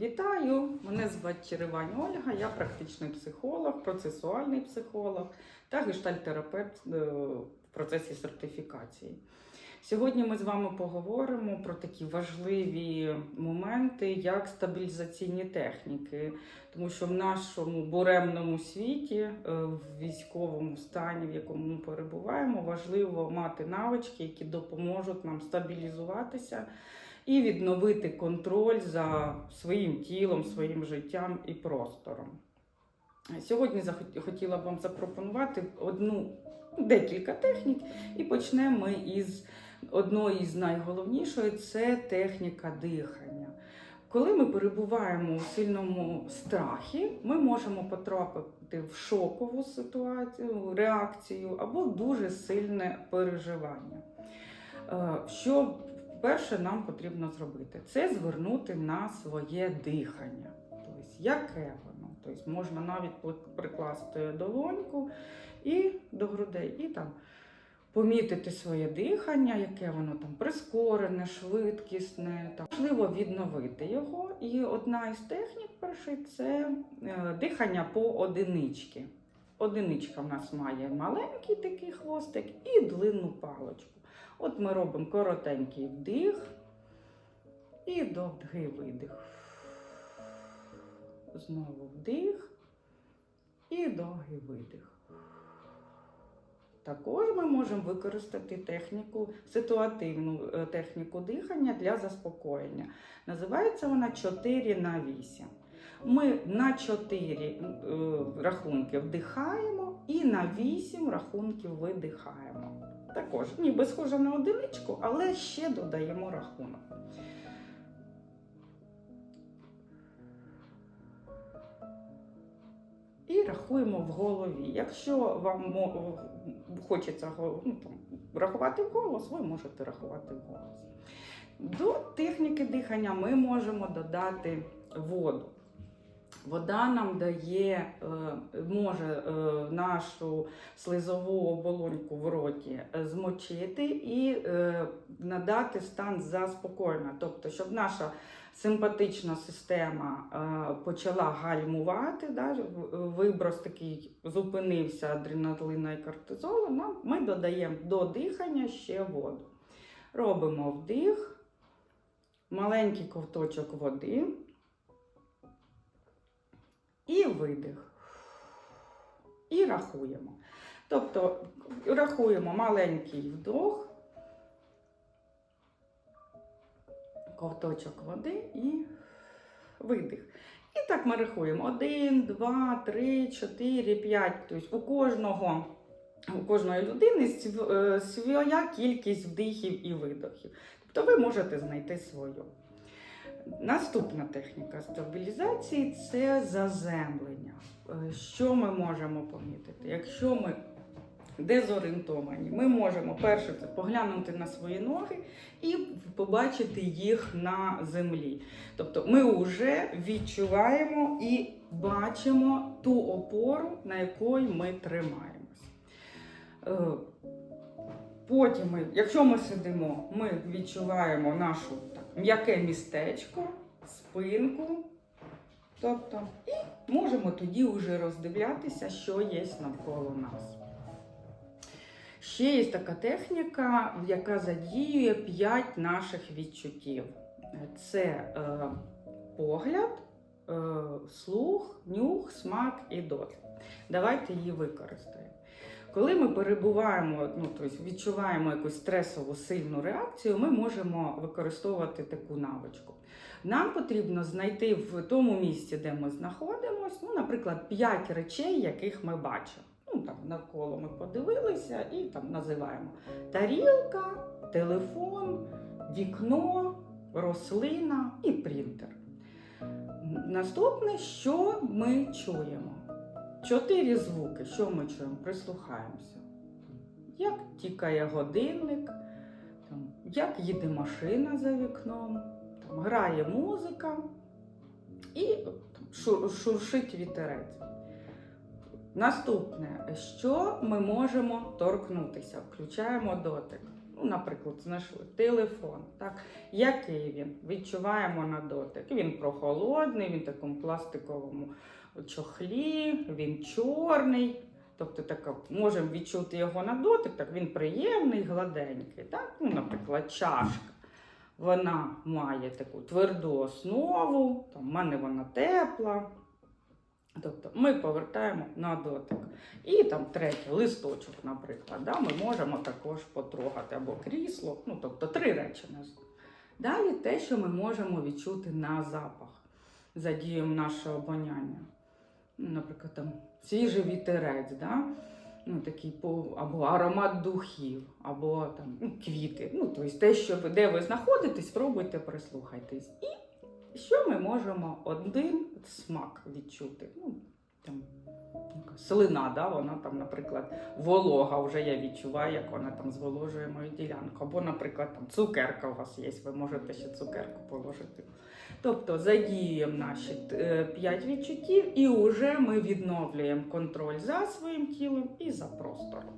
Вітаю! Мене звати Черевань Ольга, я практичний психолог, процесуальний психолог та гештальтерапевт е, в процесі сертифікації. Сьогодні ми з вами поговоримо про такі важливі моменти, як стабілізаційні техніки, тому що в нашому буремному світі, е, в військовому стані, в якому ми перебуваємо, важливо мати навички, які допоможуть нам стабілізуватися і відновити контроль за своїм тілом, своїм життям і простором. Сьогодні хотіла б вам запропонувати одну декілька технік, і почнемо ми із одної з найголовнішої це техніка дихання. Коли ми перебуваємо у сильному страхі, ми можемо потрапити в шокову ситуацію, реакцію або дуже сильне переживання. Е, Що перше нам потрібно зробити? Це звернути на своє дихання. Тобто, яке воно? Тобто, можна навіть прикласти долоньку і до грудей, і там помітити своє дихання, яке воно там прискорене, швидкісне. Там. Можливо відновити його. І одна із технік перший це е, дихання по одинички. Одиничка в нас має маленький такий хвостик і длинну паличку. От ми робимо коротенький вдих і довгий видих. Знову вдих і довгий видих. Також ми можемо використати техніку, ситуативну е, техніку дихання для заспокоєння. Називається вона 4 на 8. Ми на 4 е, рахунки вдихаємо і на 8 рахунків видихаємо. Також ніби схоже на одиничку, але ще додаємо рахунок. І рахуємо в голові. Якщо вам хочеться ну, там, рахувати в голос, ви можете рахувати в голос. До техніки дихання ми можемо додати воду. Вода нам дає, е, може е, нашу слизову оболоньку в роті е, змочити і надати стан заспокоєння. Тобто, щоб наша симпатична система почала гальмувати, виброс такий зупинився адреналина і кортизолу, ми додаємо до дихання ще воду. Робимо вдих, маленький ковточок води. І видих. І рахуємо. Тобто рахуємо маленький вдох, ковточок води і видих. І так ми рахуємо: один, два, три, чотири, п'ять. Тобто у кожного. У кожної людини е, своя кількість вдихів і видохів. Тобто ви можете знайти свою. Наступна техніка стабілізації це заземлення. Е, Що ми можемо помітити? Якщо ми дезорієнтовані, ми можемо перше це поглянути на свої ноги і побачити їх на землі. Тобто ми вже відчуваємо і бачимо ту опору, на якої ми тримаємось. Е, Потім, якщо ми сидимо, ми відчуваємо нашу м'яке містечко, спинку. Тобто, і можемо тоді вже роздивлятися, що є навколо нас. Ще є така техніка, яка задіює 5 наших відчуттів: це е, погляд, е, слух, нюх, смак і дотик. Давайте її використаємо. Коли ми перебуваємо, ну тобто відчуваємо якусь стресову сильну реакцію, ми можемо використовувати таку навичку. Нам потрібно знайти в тому місці, де ми знаходимося, ну, наприклад, 5 речей, яких ми бачимо. Ну, там навколо ми подивилися і там називаємо тарілка, телефон, вікно, рослина і принтер. Наступне, що ми чуємо? Чотири звуки. Що ми чуємо? Прислухаємося. Як тікає годинник, там, як їде машина за вікном, там, грає музика і там, шуршить вітерець. Наступне, що ми можемо торкнутися? Включаємо дотик. Ну, наприклад, знайшли телефон. Так? Який він? Відчуваємо на дотик. Він прохолодний, він в такому пластиковому чохлі, він чорний. Тобто так, можемо відчути його на дотик, так він приємний, гладенький. Так? Ну, наприклад, чашка. Вона має таку тверду основу, там, в мене вона тепла. Тобто ми повертаємо на дотик. І там третє, листочок, наприклад. Да? Ми можемо також потрогати або крісло, ну тобто три речі. нас. Далі те, що ми можемо відчути на запах за дією нашого обоняння. Ну, Наприклад, там свіжий вітерець, да? ну, такий або аромат духів, або там, ну, квіти. Ну, тобто те, що де ви знаходитесь, спробуйте прислухайтесь. І що ми можемо один смак відчути? Ну, там, слина, да? вона там, наприклад, волога вже я відчуваю, як вона там зволожує мою ділянку. Або, наприклад, там цукерка у вас є, ви можете ще цукерку положити. Тобто задіюємо наші е, п'ять відчуттів, і вже ми відновлюємо контроль за своїм тілом і за простором.